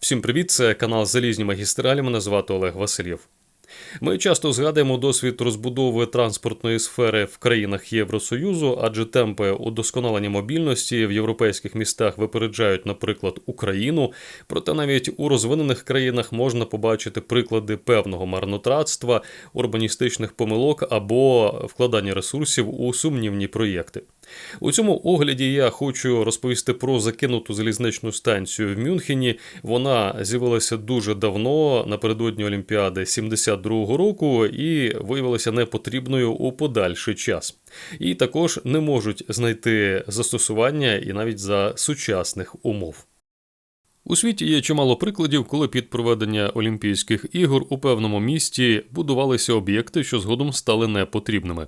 Всім привіт, це канал Залізні магістралі. Мене звати Олег Васильєв. Ми часто згадуємо досвід розбудови транспортної сфери в країнах Євросоюзу, адже темпи удосконалення мобільності в європейських містах випереджають, наприклад, Україну. Проте навіть у розвинених країнах можна побачити приклади певного марнотратства, урбаністичних помилок або вкладання ресурсів у сумнівні проєкти. У цьому огляді я хочу розповісти про закинуту залізничну станцію в Мюнхені. Вона з'явилася дуже давно напередодні Олімпіади 72-го року і виявилася непотрібною у подальший час. І також не можуть знайти застосування і навіть за сучасних умов. У світі є чимало прикладів, коли під проведення Олімпійських ігор у певному місті будувалися об'єкти, що згодом стали непотрібними.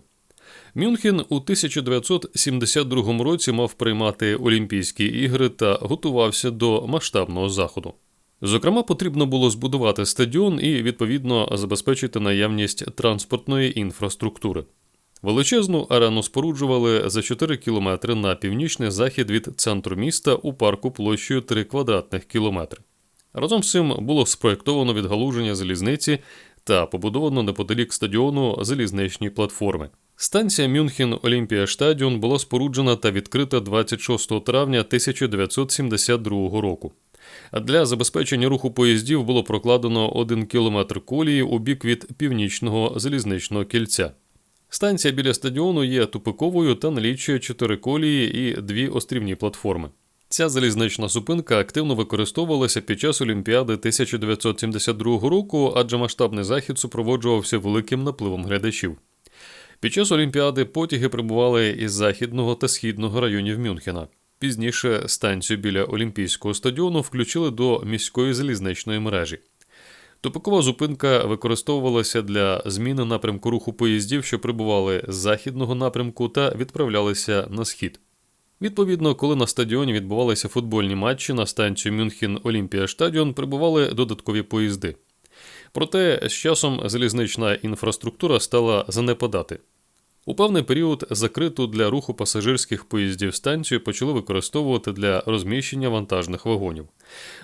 Мюнхен у 1972 році мав приймати Олімпійські ігри та готувався до масштабного заходу. Зокрема, потрібно було збудувати стадіон і відповідно забезпечити наявність транспортної інфраструктури. Величезну арену споруджували за 4 кілометри на північний захід від центру міста у парку площею 3 квадратних кілометри. Разом з цим було спроєктовано відгалуження залізниці та побудовано неподалік стадіону залізничні платформи. Станція Мюнхен Олімпія була споруджена та відкрита 26 травня 1972 року. А для забезпечення руху поїздів було прокладено 1 кілометр колії у бік від північного залізничного кільця. Станція біля стадіону є тупиковою та налічує 4 колії і 2 острівні платформи. Ця залізнична зупинка активно використовувалася під час Олімпіади 1972 року, адже масштабний захід супроводжувався великим напливом глядачів. Під час Олімпіади потяги прибували із західного та східного районів Мюнхена. Пізніше станцію біля Олімпійського стадіону включили до міської залізничної мережі. Тупикова зупинка використовувалася для зміни напрямку руху поїздів, що прибували з західного напрямку та відправлялися на схід. Відповідно, коли на стадіоні відбувалися футбольні матчі на станцію Мюнхен Олімпія прибували додаткові поїзди. Проте з часом залізнична інфраструктура стала занепадати. У певний період закриту для руху пасажирських поїздів станцію почали використовувати для розміщення вантажних вагонів.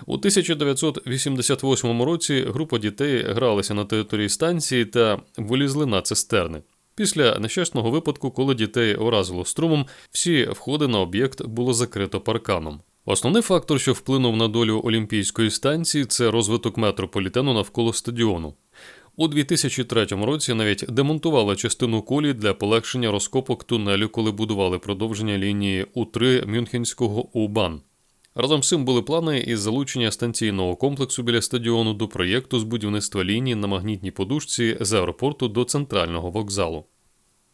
У 1988 році група дітей гралася на території станції та вилізли на цистерни. Після нещасного випадку, коли дітей уразило струмом, всі входи на об'єкт було закрито парканом. Основний фактор, що вплинув на долю Олімпійської станції, це розвиток метрополітену навколо стадіону. У 2003 році навіть демонтували частину колії для полегшення розкопок тунелю, коли будували продовження лінії У3 Мюнхенського У-Бан. Разом з цим були плани із залучення станційного комплексу біля стадіону до проєкту з будівництва лінії на магнітній подушці з аеропорту до центрального вокзалу.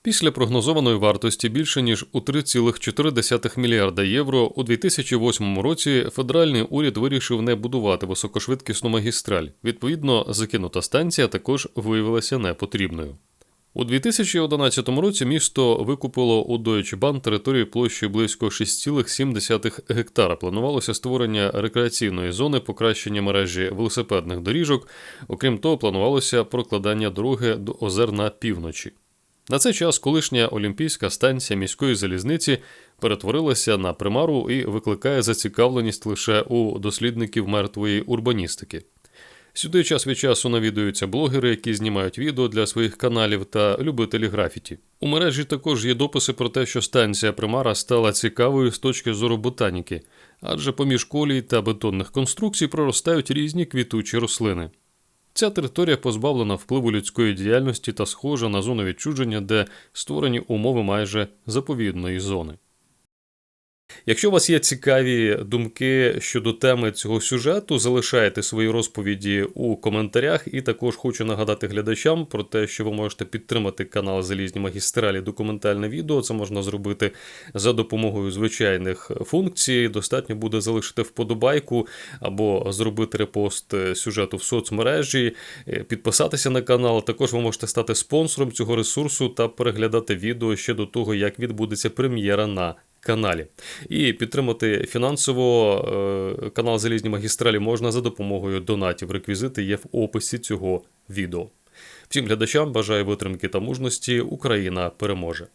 Після прогнозованої вартості більше ніж у 3,4 мільярда євро у 2008 році федеральний уряд вирішив не будувати високошвидкісну магістраль. Відповідно, закинута станція також виявилася непотрібною. У 2011 році місто викупило у Deutsche Bahn територію площею близько 6,7 гектара. Планувалося створення рекреаційної зони, покращення мережі велосипедних доріжок. Окрім того, планувалося прокладання дороги до озер на півночі. На цей час колишня олімпійська станція міської залізниці перетворилася на примару і викликає зацікавленість лише у дослідників мертвої урбаністики. Сюди час від часу навідуються блогери, які знімають відео для своїх каналів та любителі графіті. У мережі також є дописи про те, що станція примара стала цікавою з точки зору ботаніки, адже поміж колій та бетонних конструкцій проростають різні квітучі рослини. Ця територія позбавлена впливу людської діяльності та схожа на зону відчуження, де створені умови майже заповідної зони. Якщо у вас є цікаві думки щодо теми цього сюжету, залишайте свої розповіді у коментарях. І також хочу нагадати глядачам про те, що ви можете підтримати канал Залізні магістралі документальне відео. Це можна зробити за допомогою звичайних функцій. Достатньо буде залишити вподобайку або зробити репост сюжету в соцмережі, підписатися на канал. Також ви можете стати спонсором цього ресурсу та переглядати відео ще до того, як відбудеться прем'єра на каналі. І підтримати фінансово е, канал Залізні магістралі можна за допомогою донатів. Реквізити є в описі цього відео. Всім глядачам бажаю витримки та мужності. Україна переможе!